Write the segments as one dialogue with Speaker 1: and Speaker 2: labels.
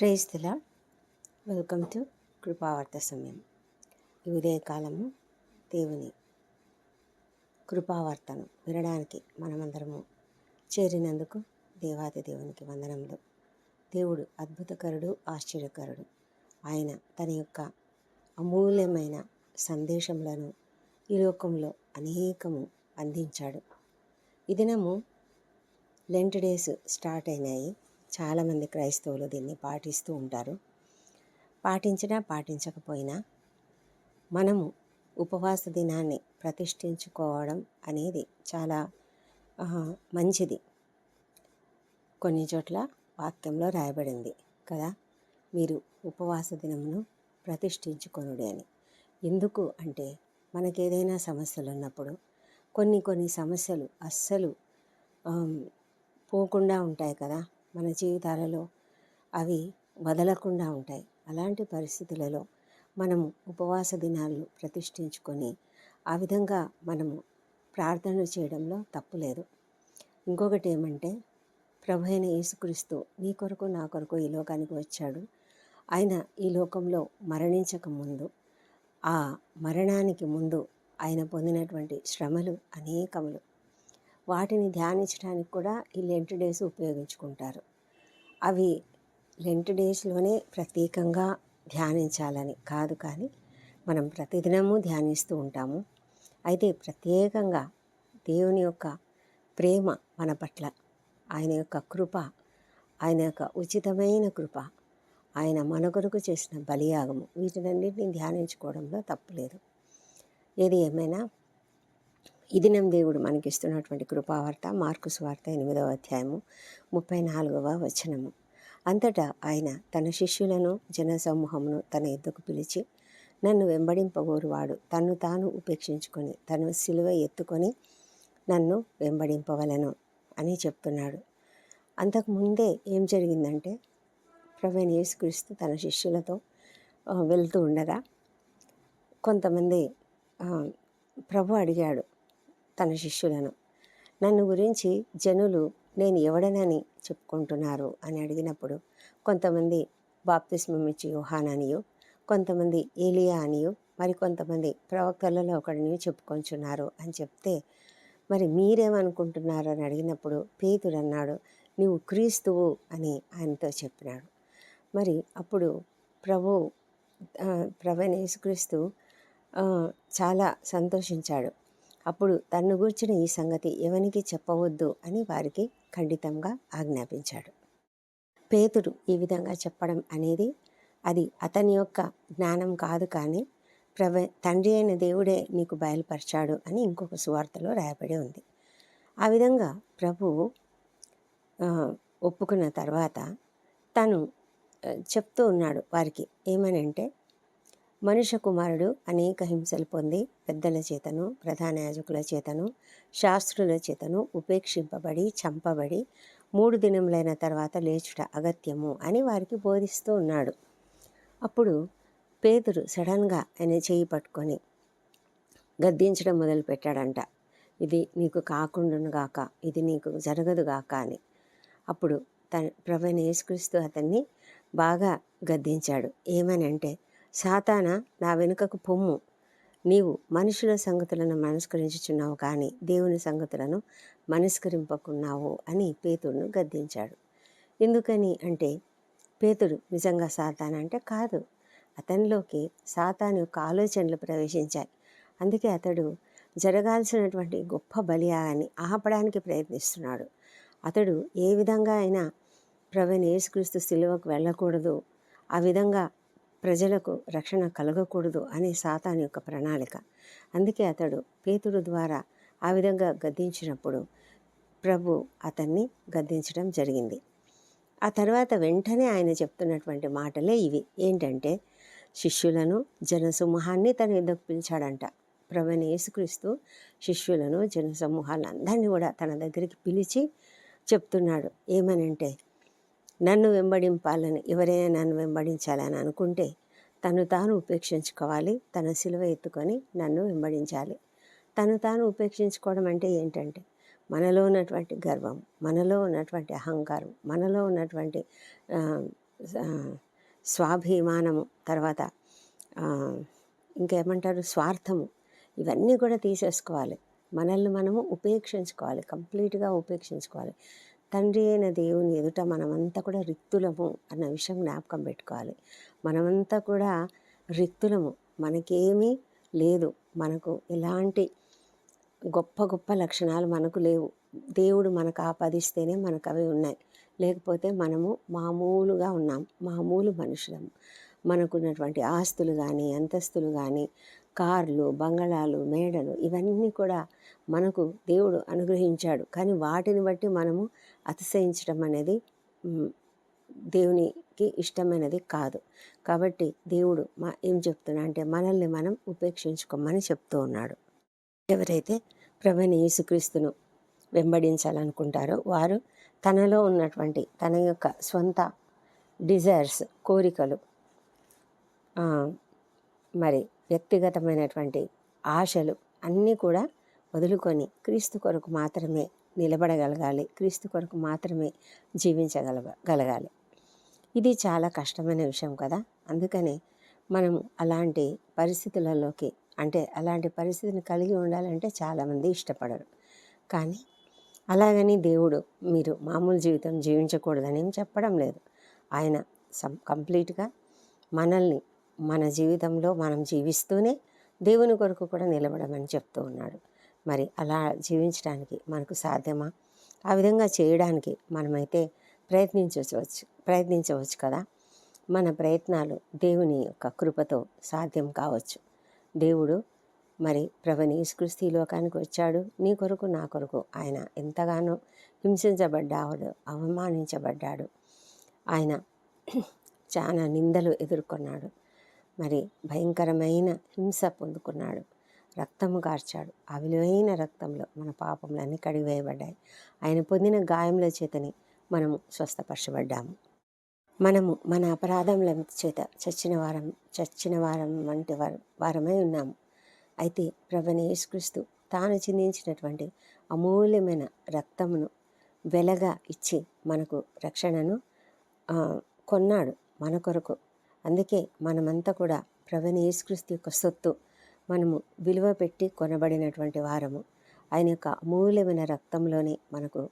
Speaker 1: Praise the Lord welcome to Krupavartha సమయం. ఈ ఉదయకాలము దేవుని కృపావార్తను వినడానికి మనమందరము చేరినందుకు దేవాది దేవునికి వందనములు. దేవుడు అద్భుతకరుడు ఆశ్చర్యకరుడు. ఆయన తన యొక్క అమూల్యమైన సందేశములను ఈ లోకంలో అనేకము అందించాడు. ఈ దినము లెంట్ డేస్ స్టార్ట్ అయినాయి. చాలామంది క్రైస్తవులు దీన్ని పాటిస్తూ ఉంటారు. పాటించినా పాటించకపోయినా మనము ఉపవాస దినాన్ని ప్రతిష్ఠించుకోవడం అనేది చాలా మంచిది. కొన్ని చోట్ల వాక్యంలో రాయబడింది కదా మీరు ఉపవాస దినమును ప్రతిష్ఠించుకొనుడి అని. ఎందుకు అంటే మనకేదైనా సమస్యలు ఉన్నప్పుడు కొన్ని కొన్ని సమస్యలు అస్సలు పోకుండా ఉంటాయి కదా. మన జీవితాలలో అవి వదలకుండా ఉంటాయి. అలాంటి పరిస్థితులలో మనము ఉపవాస దినాలను ప్రతిష్ఠించుకొని ఆ విధంగా మనము ప్రార్థనలు చేయడంలో తప్పులేదు ఇంకొకటి ఏమంటే ప్రభు అయిన యేసుక్రీస్తు నీ కొరకు నా కొరకు ఈ లోకానికి వచ్చాడు. ఆయన ఈ లోకంలో మరణించక ముందు ఆ మరణానికి ముందు ఆయన పొందినటువంటి శ్రమలు అనేకములు. వాటిని ధ్యానించడానికి కూడా ఈ లెంట్ డేస్ ఉపయోగించుకుంటారు. అవి లెంట్ డేస్లోనే ప్రత్యేకంగా ధ్యానించాలని కాదు కానీ మనం ప్రతిదినము ధ్యానిస్తూ ఉంటాము. అయితే ప్రత్యేకంగా దేవుని యొక్క ప్రేమ మన పట్ల ఆయన యొక్క కృప ఆయన యొక్క ఉచితమైన కృప ఆయన మన కొరకు చేసిన బలియాగము వీటినన్నింటినీ ధ్యానించుకోవడంలో తప్పులేదు ఏది ఏమైనా ఈ దినం దేవుడు మనకిస్తున్నటువంటి కృపావార్త మార్కు వార్త ఎనిమిదవ అధ్యాయము ముప్పై నాలుగవ వచనము. అంతటా ఆయన తన శిష్యులను జనసమూహమును తన ఎద్దుకు పిలిచి నన్ను వెంబడింపగోరువాడు తన్ను తాను ఉపేక్షించుకొని తను సిలువ ఎత్తుకొని నన్ను వెంబడింపవలను అని చెప్తున్నాడు. అంతకుముందే ఏం జరిగిందంటే ప్రవీణ్ యేసుక్రీస్తు తన శిష్యులతో వెళ్తూ ఉండగా కొంతమంది ప్రభు అడిగాడు తన శిష్యులను. నన్ను గురించి జనులు నేను ఎవడనని చెప్పుకుంటున్నారు? అని అడిగినప్పుడు కొంతమంది బాప్తిస్మం ఇచ్చి యోహాననియు కొంతమంది ఏలియా అనియు మరి కొంతమంది ప్రవక్తలలో ఒకడిని చెప్పుకొంచున్నారు అని చెప్తే మరి మీరేమనుకుంటున్నారు? అని అడిగినప్పుడు పేతుడు అన్నాడు నీవు క్రీస్తువు అని ఆయనతో చెప్పినాడు. మరి అప్పుడు ప్రభు ప్రవణ యేసుక్రీస్తు చాలా సంతోషించాడు. అప్పుడు తన్ను గూర్చిన ఈ సంగతి ఎవనికి చెప్పవద్దు అని వారికి ఖండితంగా ఆజ్ఞాపించాడు. పేతుడు ఈ విధంగా చెప్పడం అనేది అది అతని యొక్క జ్ఞానం కాదు కానీ ప్రవ తండ్రి అయిన దేవుడే నీకు బయలుపరిచాడు అని ఇంకొక సువార్తలో రాయబడి ఉంది. ఆ విధంగా ప్రభువు ఒప్పుకున్న తర్వాత తను చెప్తూ ఉన్నాడు వారికి ఏమనంటే మనుష్య కుమారుడు అనేక హింసలు పొంది పెద్దల చేతను ప్రధాన యాజకుల చేతను శాస్త్రుల చేతను ఉపేక్షింపబడి చంపబడి మూడు దినములైన తర్వాత లేచుట అగత్యము అని వారికి బోధిస్తూ ఉన్నాడు. అప్పుడు పేతురు సడన్గా ఆయన చేయి పట్టుకొని గద్దించడం మొదలు పెట్టాడంట ఇది నీకు కాకుండాను గాక ఇది నీకు జరగదు గాక అని. అప్పుడు తన ప్రవీణ యేసుక్రీస్తు అతన్ని బాగా గద్దించాడు. ఏమని అంటే సాతాన నా వెనుకకు పొమ్ము. నీవు మనుషుల సంగతులను మనస్కరించుచున్నావు కానీ దేవుని సంగతులను మనస్కరింపకున్నావు అని పేతుడును గద్దించాడు. ఎందుకని అంటే పేతుడు నిజంగా సాతాన్ అంటే కాదు. అతనిలోకి సాతాన్ యొక్క ఆలోచనలు ప్రవేశించాయి. అందుకే అతడు జరగాల్సినటువంటి గొప్ప బలియాగాన్ని ఆపడానికి ప్రయత్నిస్తున్నాడు. అతడు ఏ విధంగా అయినా ప్రవీణ్ యేసుక్రీస్తు సిలువకు వెళ్ళకూడదు. ఆ విధంగా ప్రజలకు రక్షణ కలగకూడదు అనే సాతాన్ యొక్క ప్రణాళిక. అందుకే అతడు పేతుడు ద్వారా ఆ విధంగా గద్దించినప్పుడు ప్రభు అతన్ని గద్దించడం జరిగింది. ఆ తర్వాత వెంటనే ఆయన చెప్తున్నటువంటి మాటలే ఇవి. ఏంటంటే శిష్యులను జనసమూహాన్ని తన యుద్ధకు పిలిచాడంట. ప్రభుని యేసుక్రీస్తు శిష్యులను జనసమూహాలను అందరినీ కూడా తన దగ్గరికి పిలిచి చెప్తున్నాడు. ఏమనంటే నన్ను వెంబడింపాలని ఎవరైనా నన్ను వెంబడించాలని అనుకుంటే తను తాను ఉపేక్షించుకోవాలి తన సిలువ ఎత్తుకొని నన్ను వెంబడించాలి. తను తాను ఉపేక్షించుకోవడం అంటే ఏంటంటే మనలో ఉన్నటువంటి గర్వం మనలో ఉన్నటువంటి అహంకారం మనలో ఉన్నటువంటి స్వాభిమానము తర్వాత ఇంకేమంటారు స్వార్థము ఇవన్నీ కూడా తీసేసుకోవాలి. మనల్ని మనము ఉపేక్షించుకోవాలి కంప్లీట్గా ఉపేక్షించుకోవాలి. తండ్రి అయిన దేవుని ఎదుట మనమంతా కూడా రిక్తులము అన్న విషయం జ్ఞాపకం పెట్టుకోవాలి. మనమంతా కూడా రిక్తులము. మనకేమీ లేదు. మనకు ఎలాంటి గొప్ప గొప్ప లక్షణాలు మనకు లేవు. దేవుడు మనకు ఆపాదిస్తేనే మనకు అవి ఉన్నాయి. లేకపోతే మనము మామూలుగా ఉన్నాం. మామూలు మనుషులము మనకున్నటువంటి ఆస్తులు కానీ అంతస్తులు కానీ కార్లు బంగళాలు మేడలు ఇవన్నీ కూడా మనకు దేవుడు అనుగ్రహించాడు. కానీ వాటిని బట్టి మనము అతిశయించడం అనేది దేవునికి ఇష్టమైనది కాదు. కాబట్టి దేవుడు మా ఏం చెప్తున్నా అంటే మనల్ని మనం ఉపేక్షించుకోమని చెప్తూ ఉన్నాడు. ఎవరైతే ప్రభుని యేసుక్రీస్తును వెంబడించాలనుకుంటారో వారు తనలో ఉన్నటువంటి తన యొక్క స్వంత డిజైర్స్ కోరికలు మరి వ్యక్తిగతమైనటువంటి ఆశలు అన్నీ కూడా వదులుకొని క్రీస్తు కొరకు మాత్రమే నిలబడగలగాలి. క్రీస్తు కొరకు మాత్రమే జీవించగలగ గలగాలి ఇది చాలా కష్టమైన విషయం కదా. అందుకని మనం అలాంటి పరిస్థితులలోకి అంటే అలాంటి పరిస్థితిని కలిగి ఉండాలంటే చాలామంది ఇష్టపడరు. కానీ అలాగని దేవుడు మీరు మామూలు జీవితం జీవించకూడదని ఏం చెప్పడం లేదు. ఆయన సం కంప్లీట్గా మనల్ని మన జీవితంలో మనం జీవిస్తూనే దేవుని కొరకు కూడా నిలబడమని చెప్తూ ఉన్నాడు. మరి అలా జీవించడానికి మనకు సాధ్యమా? ఆ విధంగా చేయడానికి మనమైతే ప్రయత్నించవచ్చు ప్రయత్నించవచ్చు కదా? మన ప్రయత్నాలు దేవుని యొక్క కృపతో సాధ్యం కావచ్చు. దేవుడు మరి ప్రభని యేసుక్రీస్తు ఈ లోకానికి వచ్చాడు. నీ కొరకు నా కొరకు ఆయన ఎంతగానో హింసించబడ్డాడు అవమానించబడ్డాడు. ఆయన చాలా నిందలు ఎదుర్కొన్నాడు. మరి భయంకరమైన హింస పొందుకున్నాడు. రక్తము కార్చాడు. ఆ విలువైన రక్తంలో మన పాపములన్నీ కడిగివేయబడ్డాయి. ఆయన పొందిన గాయముల చేతని మనము స్వస్థపరచబడ్డాము. మనము మన అపరాధముల చేత చచ్చిన వారం చచ్చిన వారం వంటి వారం వారమై ఉన్నాము. అయితే ప్రభుని యేసుక్రీస్తు తాను చిందించినటువంటి అమూల్యమైన రక్తమును వెలగా ఇచ్చి మనకు రక్షణను కొన్నాడు. మన కొరకు అందుకే మనమంతా కూడా ప్రభుని యేసుక్రీస్తు యొక్క సొత్తు మనము విలువ పెట్టి కొనబడినటువంటి వారము. ఆయన యొక్క అమూల్యమైన రక్తంలోనే మనకు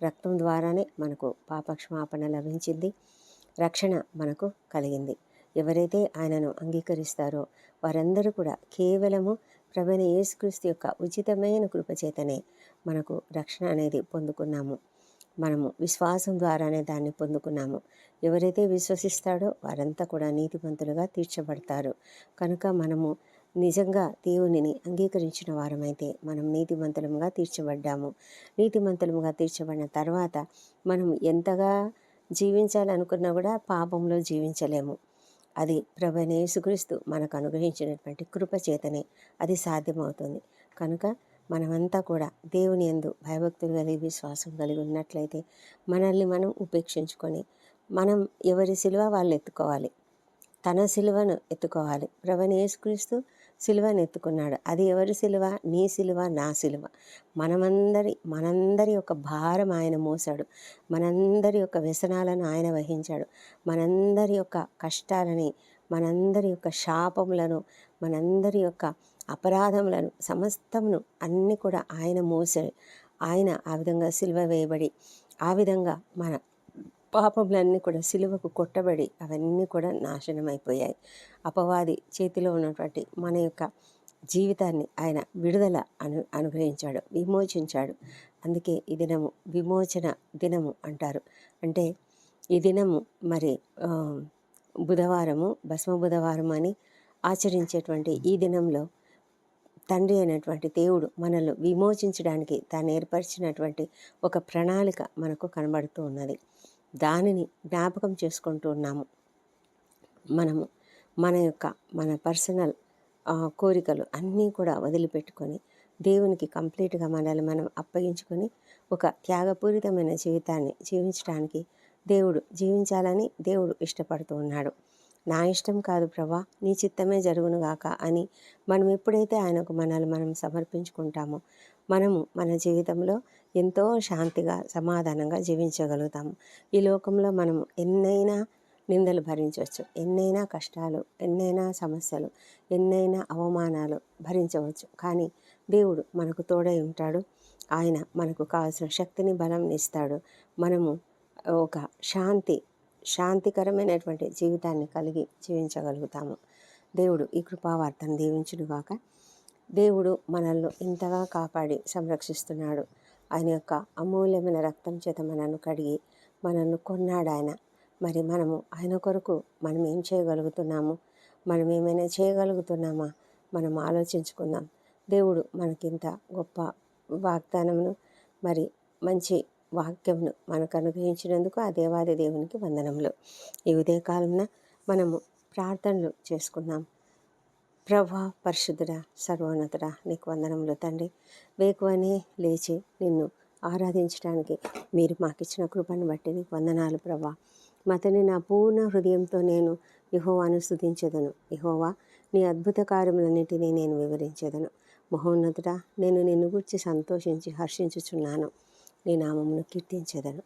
Speaker 1: రక్తం ద్వారానే మనకు పాపక్షమాపణ లభించింది రక్షణ మనకు కలిగింది. ఎవరైతే ఆయనను అంగీకరిస్తారో వారందరూ కూడా కేవలము ప్రభుని యేసుక్రీస్తు యొక్క ఉచితమైన కృపచేతనే మనకు రక్షణ అనేది పొందుకున్నాము. మనము విశ్వాసం ద్వారానే దాన్ని పొందుకున్నాము. ఎవరైతే విశ్వసిస్తాడో వారంతా కూడా నీతిమంతులుగా తీర్చబడతారు. కనుక మనము నిజంగా దేవునిని అంగీకరించిన వారమైతే మనం నీతిమంతులముగా తీర్చబడ్డాము. నీతిమంతులముగా తీర్చబడిన తర్వాత మనం ఎంతగా జీవించాలనుకున్నా కూడా పాపంలో జీవించలేము. అది ప్రభైన యేసుక్రీస్తు మనకు అనుగ్రహించినటువంటి కృప చేతనే అది సాధ్యమవుతుంది. కనుక మనమంతా కూడా దేవుని యందు భయభక్తులు కలిగి విశ్వాసం కలిగి ఉన్నట్లయితే మనల్ని మనం ఉపేక్షించుకొని మనం ఎవరి సిలువ వాళ్ళు ఎత్తుకోవాలి. తన సిలువను ఎత్తుకోవాలి. ప్రభని యేసుక్రీస్తు సిలువను ఎత్తుకున్నాడు. అది ఎవరి సిలువ? నీ సిలువ నా సిలువ. మనమందరి మనందరి యొక్క భారం ఆయన మోసాడు మనందరి యొక్క వ్యసనాలను ఆయన వహించాడు. మనందరి యొక్క కష్టాలని మనందరి యొక్క శాపములను మనందరి యొక్క అపరాధములను సమస్తమును అన్నీ కూడా ఆయన మోసాడు ఆయన ఆ విధంగా సిలువ వేయబడి ఆ విధంగా మన పాపములన్నీ కూడా సిలువకు కొట్టబడి అవన్నీ కూడా నాశనం అయిపోయాయి అపవాది చేతిలో ఉన్నటువంటి మన యొక్క జీవితాన్ని ఆయన విడుదల అను అనుగ్రహించాడు విమోచించాడు. అందుకే ఈ దినము విమోచన దినము అంటారు. అంటే ఈ దినము మరి బుధవారము భస్మ బుధవారం అని ఆచరించేటువంటి ఈ దినంలో తండ్రి అయినటువంటి దేవుడు మనల్ని విమోచించడానికి తాను ఏర్పరిచినటువంటి ఒక ప్రణాళిక మనకు కనబడుతూ ఉన్నది. దానిని జ్ఞాపకం చేసుకుంటూ ఉన్నాము. మనము మన యొక్క మన పర్సనల్ కోరికలు అన్నీ కూడా వదిలిపెట్టుకొని దేవునికి కంప్లీట్గా మనల్ని మనం అప్పగించుకొని ఒక త్యాగపూరితమైన జీవితాన్ని జీవించడానికి దేవుడు జీవించాలని దేవుడు ఇష్టపడుతూ ఉన్నాడు. నా ఇష్టం కాదు ప్రభా నీ చిత్తమే జరుగునుగాక అని మనం ఎప్పుడైతే ఆయనకు మనల్ని మనం సమర్పించుకుంటామో మనము మన జీవితంలో ఎంతో శాంతిగా సమాధానంగా జీవించగలుగుతాము. ఈ లోకంలో మనము ఎన్నైనా నిందలు భరించవచ్చు ఎన్నైనా కష్టాలు ఎన్నైనా సమస్యలు ఎన్నైనా అవమానాలు భరించవచ్చు. కానీ దేవుడు మనకు తోడై ఉంటాడు ఆయన మనకు కావాల్సిన శక్తిని బలం ఇస్తాడు. మనము ఒక శాంతి శాంతికరమైనటువంటి జీవితాన్ని కలిగి జీవించగలుగుతాము. దేవుడు ఈ కృపావార్తను దీవించుడుగాక దేవుడు మనల్ని ఇంతగా కాపాడి సంరక్షిస్తున్నాడు. ఆయన యొక్క అమూల్యమైన రక్తం చేత మనల్ని కడిగి మనల్ని కొన్నాడు ఆయన. మరి మనము ఆయన కొరకు మనం ఏం చేయగలుగుతున్నాము? మనం ఏమైనా చేయగలుగుతున్నామా? మనం ఆలోచించుకుందాం. దేవుడు మనకింత గొప్ప వాగ్దానమును మరి మంచి వాక్యమును మనకు అనుగ్రహించినందుకు ఆ దేవాది దేవునికి వందనములు. ఈ ఉదయకాలంన మనము ప్రార్థనలు చేసుకుందాం. ప్రభా పరిశుద్ధుడ సర్వోన్నతుడ నీకు వందనములు తండ్రి. వేకువనే లేచి నిన్ను ఆరాధించడానికి మీరు మాకు ఇచ్చిన కృపను బట్టి నీకు వందనాలు ప్రభా. మతని నా పూర్ణ హృదయంతో నేను యహోవాను స్థుతించదను. యహోవా నీ అద్భుత కార్యములన్నిటినీ నేను వివరించదను. మహోన్నతుడా నేను నిన్ను గురించి సంతోషించి హర్షించుచున్నాను. నీ నామమును కీర్తించదను.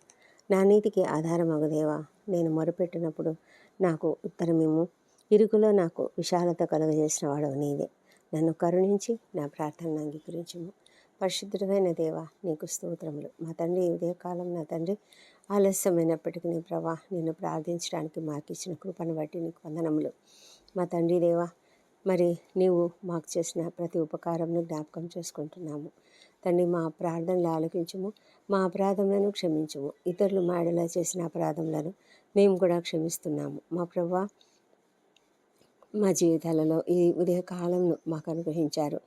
Speaker 1: నా నీతికి ఆధారమగుదేవా నేను మొరపెట్టినప్పుడు నాకు ఉత్తరమేమో ఇరుకులో నాకు విశాలత కలుగజేసిన వాడవు నీవే. నన్ను కరుణించి నా ప్రార్థనను అంగీకరించుము. పరిశుద్ధమైన దేవ నీకు స్తోత్రములు. మా తండ్రి ఉదయకాలం నా తండ్రి ఆలస్యమైనప్పటికీ నీ ప్రభా నేను ప్రార్థించడానికి మాకు ఇచ్చిన కృపను బట్టి నీకు వందనములు. మా తండ్రి దేవా మరి నీవు మాకు చేసిన ప్రతి ఉపకారంను జ్ఞాపకం చేసుకుంటున్నాము. తండ్రి మా ప్రార్థనలు ఆలకించుము మా అపరాధములను క్షమించుము. ఇతరులు మాడలా చేసిన అపరాధములను మేము కూడా క్షమిస్తున్నాము. మా ప్రభా మా జీవితాలలో ఈ ఉదయకాలంను మాకు అనుగ్రహించారు.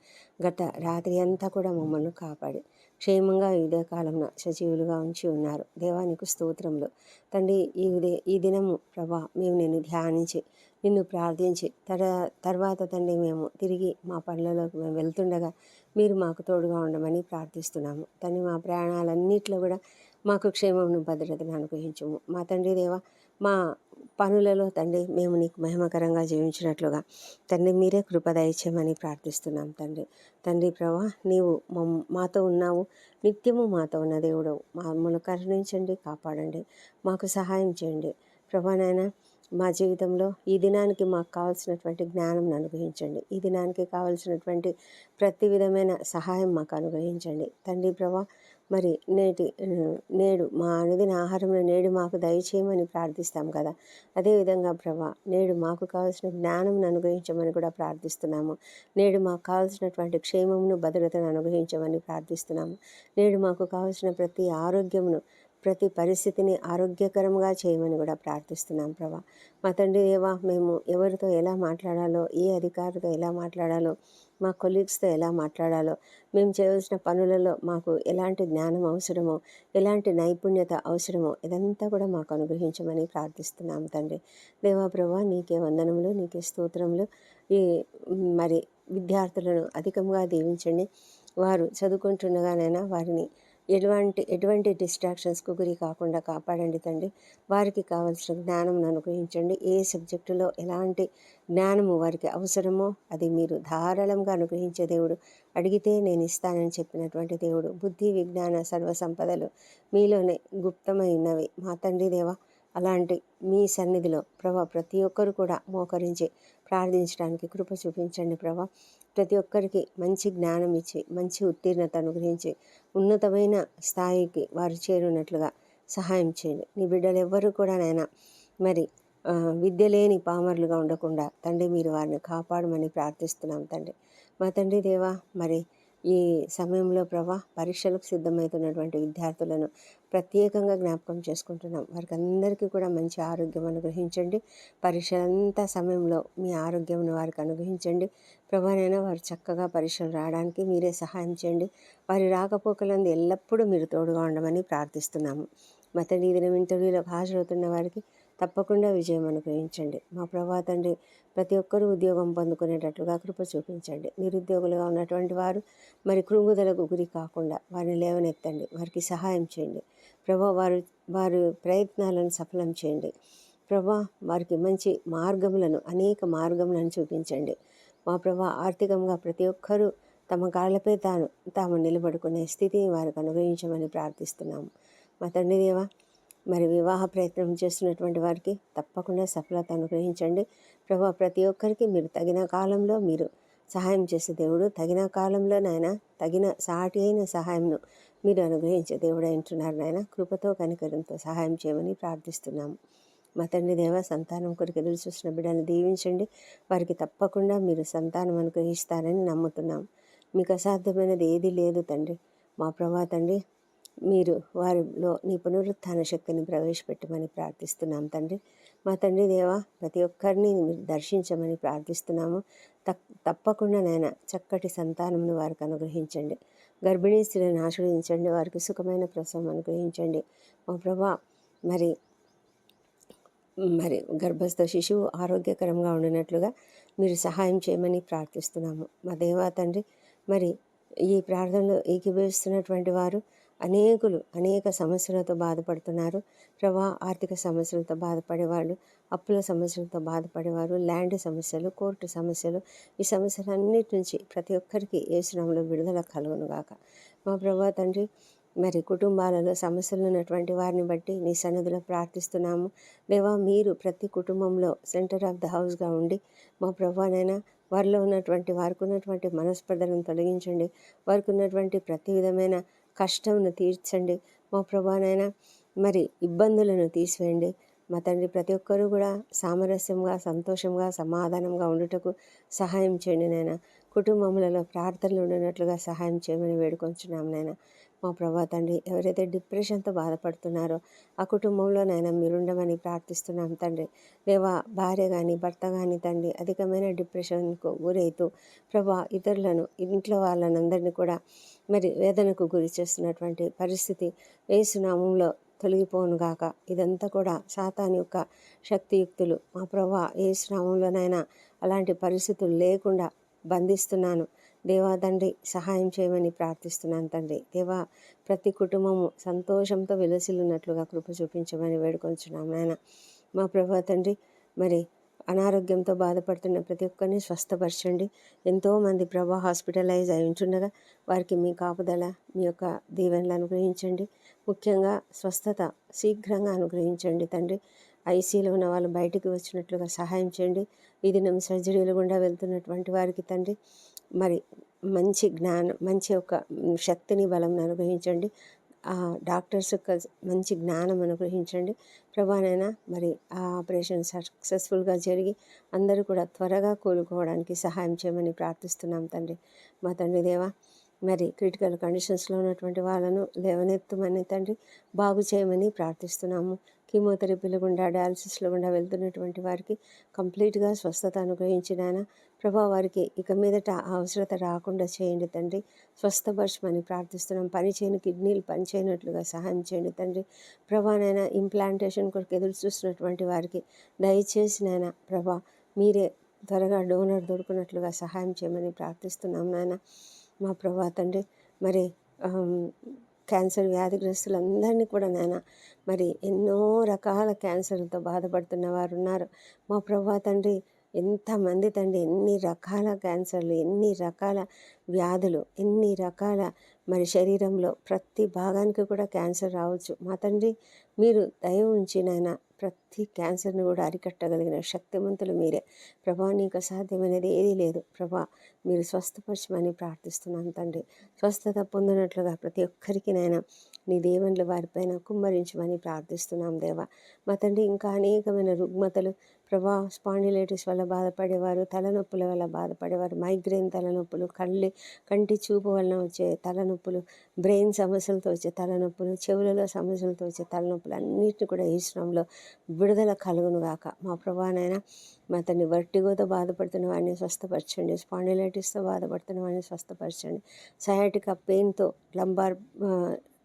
Speaker 1: గత రాత్రి అంతా కూడా మమ్మల్ని కాపాడి క్షేమంగా ఈ ఉదయకాలంలో సజీవులుగా ఉంచి ఉన్నారు. దేవానికి స్తోత్రములు. తండ్రి ఈ ఉదయ ఈ దినము ప్రభా మేము నేను ధ్యానించి నిన్ను ప్రార్థించి తర తర్వాత తండ్రి మేము తిరిగి మా పనులలోకి మేము వెళ్తుండగా మీరు మాకు తోడుగా ఉండమని ప్రార్థిస్తున్నాము. తండ్రి మా ప్రయాణాలన్నింటిలో కూడా మాకు క్షేమమును భద్రతను అనుగ్రహించము. మా తండ్రి దేవ మా పనులలో తండ్రి మేము నీకు మహిమకరంగా జీవించినట్లుగా తండ్రి మీరే కృపదయచేయమని ప్రార్థిస్తున్నాం తండ్రి. తండ్రి ప్రభా నీవు మాతో ఉన్నావు. నిత్యము మాతో ఉన్న దేవుడు మమ్మల్ని కరుణించండి కాపాడండి. మాకు సహాయం చేయండి. ప్రభా నాయన మా జీవితంలో ఈ దినానికి మాకు కావాల్సినటువంటి జ్ఞానం అనుగ్రహించండి. ఈ దినానికి కావాల్సినటువంటి ప్రతి విధమైన సహాయం మాకు అనుగ్రహించండి. తండ్రి ప్రభా మరి నేటి నేడు మా అనుదిన ఆహారంలో నేడు మాకు దయచేయమని ప్రార్థిస్తాం కదా. అదేవిధంగా ప్రభా నేడు మాకు కావాల్సిన జ్ఞానం అనుగ్రహించమని కూడా ప్రార్థిస్తున్నాము. నేడు మాకు కావాల్సినటువంటి క్షేమమును భద్రతను అనుగ్రహించమని ప్రార్థిస్తున్నాము. నేడు మాకు కావాల్సిన ప్రతి ఆరోగ్యమును ప్రతి పరిస్థితిని ఆరోగ్యకరంగా చేయమని కూడా ప్రార్థిస్తున్నాం ప్రభా. మా తండ్రి దేవా మేము ఎవరితో ఎలా మాట్లాడాలో ఏ అధికారితో ఎలా మాట్లాడాలో మా కొలీగ్స్తో ఎలా మాట్లాడాలో మేము చేయవలసిన పనులలో మాకు ఎలాంటి జ్ఞానం అవసరమో ఎలాంటి నైపుణ్యత అవసరమో ఇదంతా కూడా మాకు అనుగ్రహించమని ప్రార్థిస్తున్నాం తండ్రి. దేవా ప్రభా నీకే వందనములు నీకే స్తోత్రములు. ఈ మరి విద్యార్థులను అధికంగా దీవించండి. వారు చదువుకుంటుండగానైనా వారిని ఎటువంటి ఎటువంటి డిస్ట్రాక్షన్స్కు గురి కాకుండా కాపాడండి తండ్రి. వారికి కావలసిన జ్ఞానం అనుగ్రహించండి. ఏ సబ్జెక్టులో ఎలాంటి జ్ఞానము వారికి అవసరమో అది మీరు ధారాళంగా అనుగ్రహించే దేవుడు. అడిగితే నేను ఇస్తానని చెప్పినటువంటి దేవుడు. బుద్ధి విజ్ఞాన సర్వసంపదలు మీలోనే గుప్తమై ఉన్నవి మా తండ్రి దేవా అలాంటి మీ సన్నిధిలో ప్రభా ప్రతి ఒక్కరు కూడా మోకరించి ప్రార్థించడానికి కృప చూపించండి ప్రభా. ప్రతి ఒక్కరికి మంచి జ్ఞానం ఇచ్చి మంచి ఉత్తీర్ణత అనుగ్రహించి ఉన్నతమైన స్థాయికి వారు చేరున్నట్లుగా సహాయం చేయండి. నీ బిడ్డలు ఎవ్వరూ కూడా నైనా మరి విద్య లేని పామర్లుగా ఉండకుండా తండ్రి మీరు వారిని కాపాడమని ప్రార్థిస్తున్నాం తండ్రి. మా తండ్రి దేవా మరి ఈ సమయంలో ప్రభా పరీక్షలకు సిద్ధమవుతున్నటువంటి విద్యార్థులను ప్రత్యేకంగా జ్ఞాపకం చేసుకుంటున్నాం. వారికి అందరికీ కూడా మంచి ఆరోగ్యం అనుగ్రహించండి. పరీక్షలంతా సమయంలో మీ ఆరోగ్యం వారికి అనుగ్రహించండి. ప్రభానైనా వారు చక్కగా పరీక్షలు రావడానికి మీరే సహాయం చేయండి. వారి రాకపోకలందు ఎల్లప్పుడూ మీరు తోడుగా ఉండమని ప్రార్థిస్తున్నాము. మతడి దినం ఇంటర్వ్యూలకు హాజరవుతున్న వారికి తప్పకుండా విజయం అనుగ్రహించండి. మా ప్రభా తండ్రి ప్రతి ఒక్కరూ ఉద్యోగం పొందుకునేటట్లుగా కృప చూపించండి. నిరుద్యోగులుగా ఉన్నటువంటి వారు మరి కృంగుదలకు గురి కాకుండా వారిని లేవనెత్తండి. వారికి సహాయం చేయండి. ప్రభా వారు వారి ప్రయత్నాలను సఫలం చేయండి. ప్రభా వారికి మంచి మార్గములను అనేక మార్గములను చూపించండి. మా ప్రభా ఆర్థికంగా ప్రతి ఒక్కరూ తమ కాళ్ళపై తాను తాము నిలబడుకునే స్థితిని వారికి అనుగ్రహించమని ప్రార్థిస్తున్నాము. మా తండ్రి దేవా మరి వివాహ ప్రయత్నం చేస్తున్నటువంటి వారికి తప్పకుండా సఫలత అనుగ్రహించండి. ప్రభా ప్రతి ఒక్కరికి మీరు తగిన కాలంలో మీరు సహాయం చేసే దేవుడు. తగిన కాలంలో నాయన తగిన సాటి అయిన సహాయంను మీరు అనుగ్రహించే దేవుడు అంటున్నారు నాయన. కృపతో కనికరంతో సహాయం చేయమని ప్రార్థిస్తున్నాము. మా తండ్రి దేవ సంతానం కొరకు ఎదురు చూసిన బిడ్డను దీవించండి. వారికి తప్పకుండా మీరు సంతానం అనుగ్రహిస్తారని నమ్ముతున్నాం మీకు అసాధ్యమైనది ఏది లేదు తండ్రి. మా ప్రభా తండ్రి మీరు వారిలో నీ పునరుత్థాన శక్తిని ప్రవేశపెట్టమని ప్రార్థిస్తున్నాం తండ్రి. మా తండ్రి దేవ ప్రతి ఒక్కరిని మీరు దర్శించమని ప్రార్థిస్తున్నాము. తప్పకుండా నాయన చక్కటి సంతానమును వారికి అనుగ్రహించండి. గర్భిణీ స్త్రీలను ఆశ్రయించండి. వారికి సుఖమైన ప్రసవం అనుగ్రహించండి. మా ప్రభా మరి మరి గర్భస్థ శిశువు ఆరోగ్యకరంగా ఉండినట్లుగా మీరు సహాయం చేయమని ప్రార్థిస్తున్నాము. మా దేవా తండ్రి మరి ఈ ప్రార్థనలో ఏకీభవిస్తున్నటువంటి వారు అనేకులు అనేక సమస్యలతో బాధపడుతున్నారు. ప్రభా ఆర్థిక సమస్యలతో బాధపడేవాళ్ళు అప్పుల సమస్యలతో బాధపడేవారు ల్యాండ్ సమస్యలు కోర్టు సమస్యలు ఈ సమస్యలన్నిటి నుంచి ప్రతి ఒక్కరికి ఏ శ్రమలో విడుదల కలుగునుగాక మా ప్రభా తండ్రి మరి కుటుంబాలలో సమస్యలు ఉన్నటువంటి వారిని బట్టి నీ సన్నిధిలో ప్రార్థిస్తున్నాము. దేవా మీరు ప్రతి కుటుంబంలో సెంటర్ ఆఫ్ ద హౌస్గా ఉండి మా ప్రభానైనా వారిలో ఉన్నటువంటి వారికి ఉన్నటువంటి మనస్పర్ధలను తొలగించండి. వారికి ఉన్నటువంటి ప్రతి విధమైన కష్టంను తీర్చండి. మా ప్రభానైనా మరి ఇబ్బందులను తీసివేయండి. మా తండ్రి ప్రతి ఒక్కరూ కూడా సామరస్యంగా సంతోషంగా సమాధానంగా ఉండుటకు సహాయం చేయండి నాయన. కుటుంబములలో ప్రార్థనలు ఉండినట్లుగా సహాయం చేయమని వేడుకొంచున్నాం నాయన. మా ప్రభా తండ్రి ఎవరైతే డిప్రెషన్తో బాధపడుతున్నారో ఆ కుటుంబంలోనైనా మీరుండమని ప్రార్థిస్తున్నాం తండ్రి. లేవా భార్య కానీ భర్త కానీ తండ్రి అధికమైన డిప్రెషన్కు గురైతూ ప్రభా ఇతరులను ఇంట్లో వాళ్ళని అందరినీ కూడా మరి వేదనకు గురి చేస్తున్నటువంటి పరిస్థితి వేసునామంలో తొలగిపోను గాక. ఇదంతా కూడా సాతాన్ యొక్క శక్తియుక్తులు. మా ప్రభా ఏ శ్రామంలోనైనా అలాంటి పరిస్థితులు లేకుండా బంధిస్తున్నాను. దేవా తండ్రి సహాయం చేయమని ప్రార్థిస్తున్నాను తండ్రి. దేవా ప్రతి కుటుంబము సంతోషంతో విలసిల్లున్నట్లుగా కృప చూపించమని వేడుకొంచున్నాం నాయన. మా ప్రభా తండ్రి మరి అనారోగ్యంతో బాధపడుతున్న ప్రతి ఒక్కరిని స్వస్థపరచండి. ఎంతోమంది ప్రభా హాస్పిటలైజ్ అయి ఉంటుండగా వారికి మీ కాపుదల మీ యొక్క దీవెనలు అనుగ్రహించండి. ముఖ్యంగా స్వస్థత శీఘ్రంగా అనుగ్రహించండి తండ్రి. ఐసీలో ఉన్న వాళ్ళు బయటికి వచ్చినట్లుగా సహాయం చేయండి. ఈ దినం సర్జరీలు గుండా వెళ్తున్నటువంటి వారికి తండ్రి మరి మంచి జ్ఞానం మంచి ఒక శక్తిని బలం అనుగ్రహించండి. డాక్టర్స్ యొక్క మంచి జ్ఞానం అనుగ్రహించండి. ప్రభానైనా మరి ఆ ఆపరేషన్ సక్సెస్ఫుల్గా జరిగి అందరూ కూడా త్వరగా కోలుకోవడానికి సహాయం చేయమని ప్రార్థిస్తున్నాం తండ్రి. మా తండ్రి దేవా మరి క్రిటికల్ కండిషన్స్లో ఉన్నటువంటి వాళ్ళను లేవనెత్తమని తండ్రి బాగు చేయమని ప్రార్థిస్తున్నాము. కీమోథెరపీలు గుండా డయాలసిస్లో గుండా వెళ్తున్నటువంటి వారికి కంప్లీట్గా స్వస్థత అనుగ్రహించిన ప్రభా వారికి ఇక మీదట అవసరత రాకుండా చేయండి తండ్రి. స్వస్థపరచమని ప్రార్థిస్తున్నాం. పనిచేయని కిడ్నీలు పనిచేయనట్లుగా సహాయం చేయండి తండ్రి. ప్రభానైనా ఇంప్లాంటేషన్ కొరకు ఎదురు చూస్తున్నటువంటి వారికి దయచేసి నాయన ప్రభా మీరే త్వరగా డోనర్ దొరుకున్నట్లుగా సహాయం చేయమని ప్రార్థిస్తున్నాం నాయన. మా ప్రభా తండ్రి మరి క్యాన్సర్ వ్యాధిగ్రస్తులందరినీ కూడా నాయన మరి ఎన్నో రకాల క్యాన్సర్లతో బాధపడుతున్న వారు ఉన్నారు మా ప్రభా తండ్రి ఎంతమంది తండ్రి ఎన్ని రకాల క్యాన్సర్లు ఎన్ని రకాల వ్యాధులు ఎన్ని రకాల మరి శరీరంలో ప్రతి భాగానికి కూడా క్యాన్సర్ రావచ్చు. మా తండ్రి మీరు దయ ఉంచి నాయన ప్రతి క్యాన్సర్ని కూడా అరికట్టగలిగిన శక్తివంతులు మీరే. ప్రభా నీకు సాధ్యమైనది ఏదీ లేదు. ప్రభా మీరు స్వస్థపరచమని ప్రార్థిస్తున్నాను తండ్రి. స్వస్థత పొందినట్లుగా ప్రతి ఒక్కరికి నీ దేవుళ్ళు వారిపైన కుమ్మరించమని ప్రార్థిస్తున్నాం దేవా. మా తండ్రి ఇంకా అనేకమైన రుగ్మతలు ప్రభా స్పాండిలైటిస్ వల్ల బాధపడేవారు తలనొప్పుల వల్ల బాధపడేవారు మైగ్రేన్ తలనొప్పులు కళ్ళి కంటి చూపు వలన వచ్చే తలనొప్పులు బ్రెయిన్ సమస్యలతో వచ్చే తలనొప్పులు చెవులలో సమస్యలతో వచ్చే తలనొప్పులు అన్నిటిని కూడా ఈ శ్రమంలో విడుదల కలుగును గాక మా ప్రభానైనా మా తన్ని వర్టిగోతో బాధపడుతున్న వాడిని స్వస్థపరచండి స్పాండిలైటిస్తో బాధపడుతున్న వాడిని స్వస్థపరచండి. సయాటిక పెయిన్తో లంబార్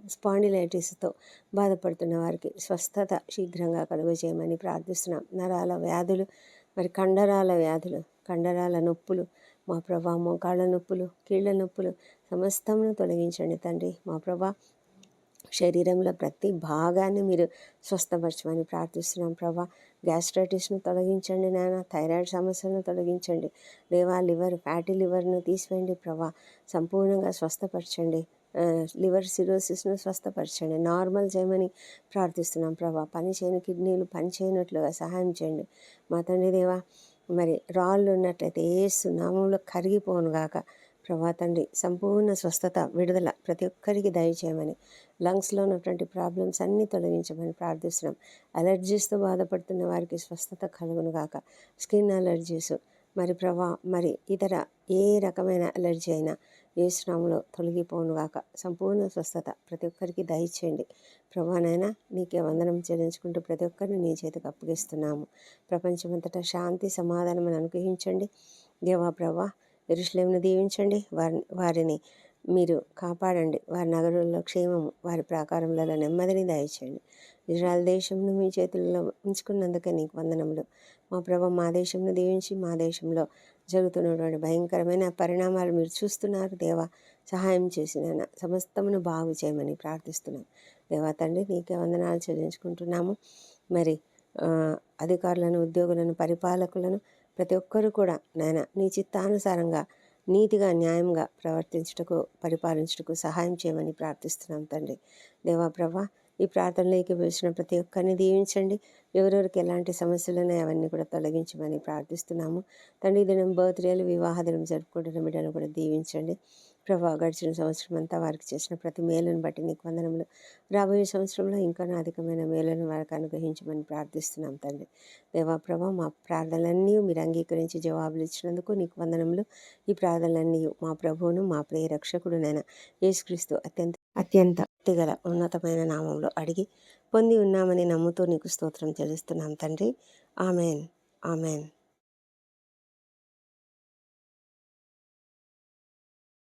Speaker 1: స్పాండిలైటిస్తో బాధపడుతున్న వారికి స్వస్థత శీఘ్రంగా కలుగజేయమని ప్రార్థిస్తున్నాం. నరాల వ్యాధులు మరి కండరాల వ్యాధులు కండరాల నొప్పులు మా ప్రభా మోకాళ్ళ నొప్పులు కీళ్ళ నొప్పులు సమస్తమును తొలగించండి తండ్రి. మా ప్రభా శరీరంలో ప్రతి భాగాన్ని మీరు స్వస్థపరచమని ప్రార్థిస్తున్నాం ప్రభా. గ్యాస్ట్రైటిస్ను తొలగించండి నాయన థైరాయిడ్ సమస్యలను తొలగించండి. లేవా లివర్ ఫ్యాటీ లివర్ను తీసివేయండి ప్రభా. సంపూర్ణంగా స్వస్థపరచండి. లివర్ సిరోసిస్ను స్వస్థపరచండి. నార్మల్ చేయమని ప్రార్థిస్తున్నాం. ప్రభా పని చేయని కిడ్నీలు పని చేయనట్లుగా సహాయం చేయండి. మా తండ్రి దేవా మరి రాళ్ళు ఉన్నట్లయితే ఏసు నామంలో కరిగిపోను గాక. ప్రభా తండ్రి సంపూర్ణ స్వస్థత విడుదల ప్రతి ఒక్కరికి దయచేయమని లంగ్స్లో ఉన్నటువంటి ప్రాబ్లమ్స్ అన్నీ తొలగించమని ప్రార్థిస్తున్నాం. అలర్జీస్తో బాధపడుతున్న వారికి స్వస్థత కలుగును గాక. స్కిన్ అలర్జీస్ మరి ప్రభా మరి ఇతర ఏ రకమైన అలర్జీ అయినా ఏ తొలగిపోనుగాక. సంపూర్ణ స్వస్థత. ప్రతి ఒక్కరికి దయచేయండి. ప్రభానైనా నీకే వందనం చెల్లించుకుంటూ ప్రతి ఒక్కరిని నీ చేతికి అప్పగిస్తున్నాము. ప్రపంచమంతటా శాంతి సమాధానం అనుగ్రహించండి. దేవా ప్రభా ఇరుషులేమును దీవించండి. వారి వారిని మీరు కాపాడండి. వారి నగరంలో క్షేమము వారి ప్రాకారములలో నెమ్మదిని దయచేయండి. ఇజ్రాయల్ దేశంను మీ చేతుల్లో ఉంచుకున్నందుకే నీకు వందనములు. మా ప్రభ మా దేశంను దీవించి మా దేశంలో జరుగుతున్నటువంటి భయంకరమైన పరిణామాలు మీరు చూస్తున్నారు. దేవా సహాయం చేసిన సమస్తమును బాగు చేయమని ప్రార్థిస్తున్నాం. దేవా తండ్రి నీకే వందనాలు చెల్లించుకుంటున్నాము. మరి అధికారులను ఉద్యోగులను పరిపాలకులను ప్రతి ఒక్కరూ కూడా నాయన నీ చిత్తానుసారంగా నీతిగా న్యాయంగా ప్రవర్తించుటకు పరిపాలించుటకు సహాయం చేయమని ప్రార్థిస్తున్నాం తండ్రి. దేవా ప్రభా ఈ ప్రార్థనలోకి పిలిచిన ప్రతి ఒక్కరిని దీవించండి. ఎవరెవరికి ఎలాంటి సమస్యలు ఉన్నాయో అవన్నీ కూడా తొలగించమని ప్రార్థిస్తున్నాము. తండ్రి దినం బర్త్డేలు వివాహ దినం జరుపుకుంటున్న బిడ్డను కూడా దీవించండి. ప్రభా గడిచిన సంవత్సరం అంతా వారికి చేసిన ప్రతి మేలును బట్టి నీకు వందనములు. రాబోయే సంవత్సరంలో ఇంకా అధికమైన మేలును వారికి అనుగ్రహించమని ప్రార్థిస్తున్నాం తండ్రి. దేవా ప్రభా మా ప్రార్థనలన్నీ మీరు అంగీకరించి జవాబులు ఇచ్చినందుకు నీకు వందనములు. ఈ ప్రార్థనలన్నీ మా ప్రభువును మా ప్రియ రక్షకుడునైన యేసుక్రీస్తు అత్యంత అత్యంత గల ఉన్నతమైన నామంలో అడిగి పొంది ఉన్నామని నమ్ముతూ నీకు స్తోత్రం చెల్లిస్తున్నాం తండ్రి. ఆమెన్. ఆమెన్.